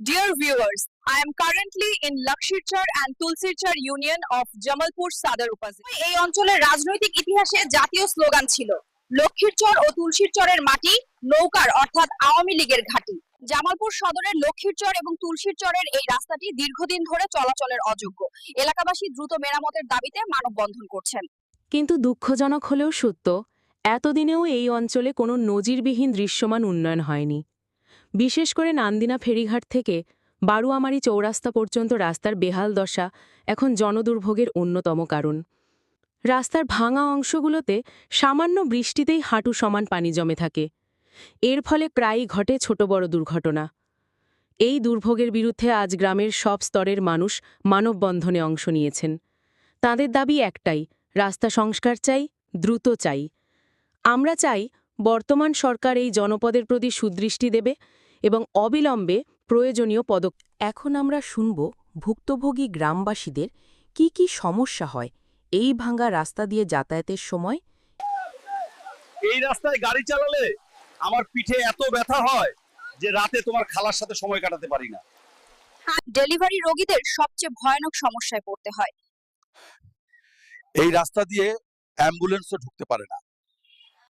Dear viewers, I am currently in Lakshirchar and Tulsirchar Union of Jamalpur Sadar Upazila. এই অঞ্চলের রাজনৈতিক ইতিহাসে জাতীয় স্লোগান ছিল লক্ষ্মীরচর ও তুলসীরচরের মাটি নৌকার অর্থাৎ আওয়ামী লীগের ঘাঁটি। জামালপুর সদরের লক্ষ্মীরচর এবং তুলসীরচরের এই রাস্তাটি দীর্ঘদিন ধরে চলাচলের অযোগ্য। এলাকাবাসী দ্রুত মেরামতের দাবিতে মানববন্ধন করছেন। কিন্তু দুঃখজনক হলেও সত্য এতদিনেও এই অঞ্চলে কোনো নজিরবিহীন দৃশ্যমান উন্নয়ন হয়নি। বিশেষ করে নান্দিনা ফেরিঘাট থেকে বারুয়ামারি চৌরাস্তা পর্যন্ত রাস্তার বেহাল দশা এখন জনদুর্ভোগের অন্যতম কারণ। রাস্তার ভাঙা অংশগুলোতে সামান্য বৃষ্টিতেই হাঁটু সমান পানি জমে থাকে। এর ফলে প্রায়ই ঘটে ছোট বড় দুর্ঘটনা। এই দুর্ভোগের বিরুদ্ধে আজ গ্রামের সব স্তরের মানুষ মানববন্ধনে অংশ নিয়েছেন। তাদের দাবি একটাই, রাস্তা সংস্কার চাই, দ্রুত চাই। আমরা চাই, বর্তমান সরকার এই জনপদের প্রতি সুদৃষ্টি দেবে এবং অবিলম্বে প্রয়োজনীয় পদক এখন আমরা শুনব ভুক্তভোগী গ্রামবাসীদের কি কি সমস্যা হয় এই ভাঙা রাস্তা দিয়ে যাতায়াতের সময়? এই রাস্তায় গাড়ি চালালে আমার পিঠে এত ব্যথা হয় যে রাতে তোমার খালার সাথে সময় কাটাতে পারি না। ডেলিভারি রোগীদের সবচেয়ে ভয়ানক সমস্যায় পড়তে হয়। এই রাস্তা দিয়ে অ্যাম্বুলেন্সও ঢুকতে পারে না।